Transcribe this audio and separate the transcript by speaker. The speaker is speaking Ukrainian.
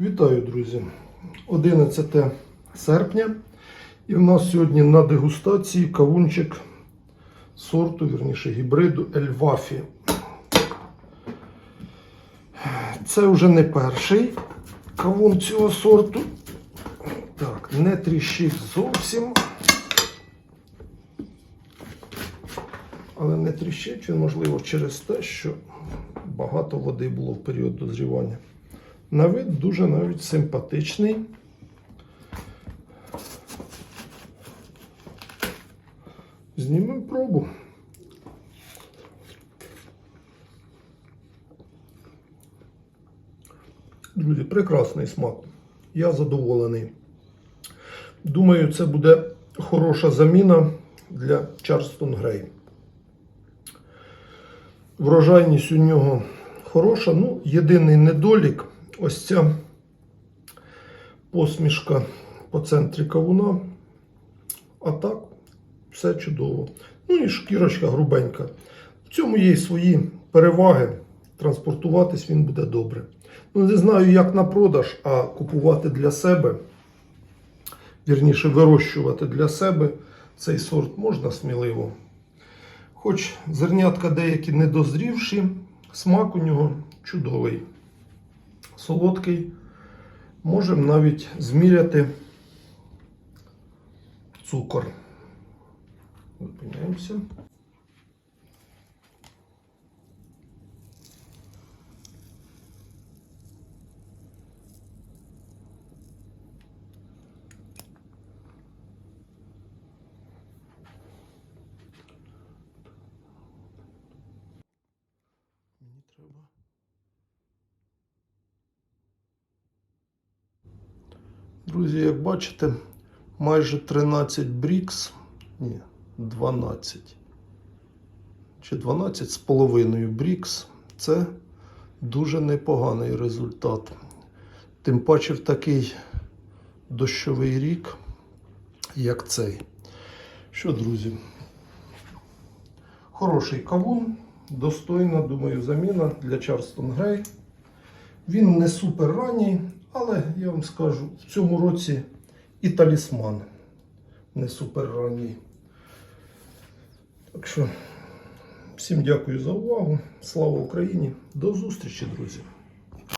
Speaker 1: Вітаю, друзі! 11 серпня. І в нас сьогодні на дегустації кавунчик сорту, вірніше, гібриду Ельвафі. Це вже не перший кавун цього сорту. Так, не тріщить зовсім. Але не тріщить він, можливо, через те, що багато води було в період дозрівання. На вид дуже навіть симпатичний. Знімемо пробу. Друзі, прекрасний смак. Я задоволений. Думаю, це буде хороша заміна для Чарстон Грей. Врожайність у нього хороша. Ну, єдиний недолік ось ця посмішка по центрі кавуна. А так, все чудово. Ну і шкірочка грубенька. В цьому є свої переваги. Транспортуватись він буде добре. Ну, не знаю, як на продаж, а купувати для себе, вірніше, вирощувати для себе цей сорт можна сміливо. Хоч зернятка деякі недозрівші, смак у нього чудовий, солодкий. Можемо навіть зміряти цукор. Зупиняємося. Друзі, як бачите, майже 13 брікс. Ні, 12. Чи 12 з половиною брікс. Це дуже непоганий результат. Тим паче в такий дощовий рік, як цей. Що, друзі? Хороший кавун, достойна, думаю, заміна для Чарстон Грей. Він не супер ранній, але я вам скажу, в цьому році і талісман не супер ранній. Так що, всім дякую за увагу. Слава Україні! До зустрічі, друзі!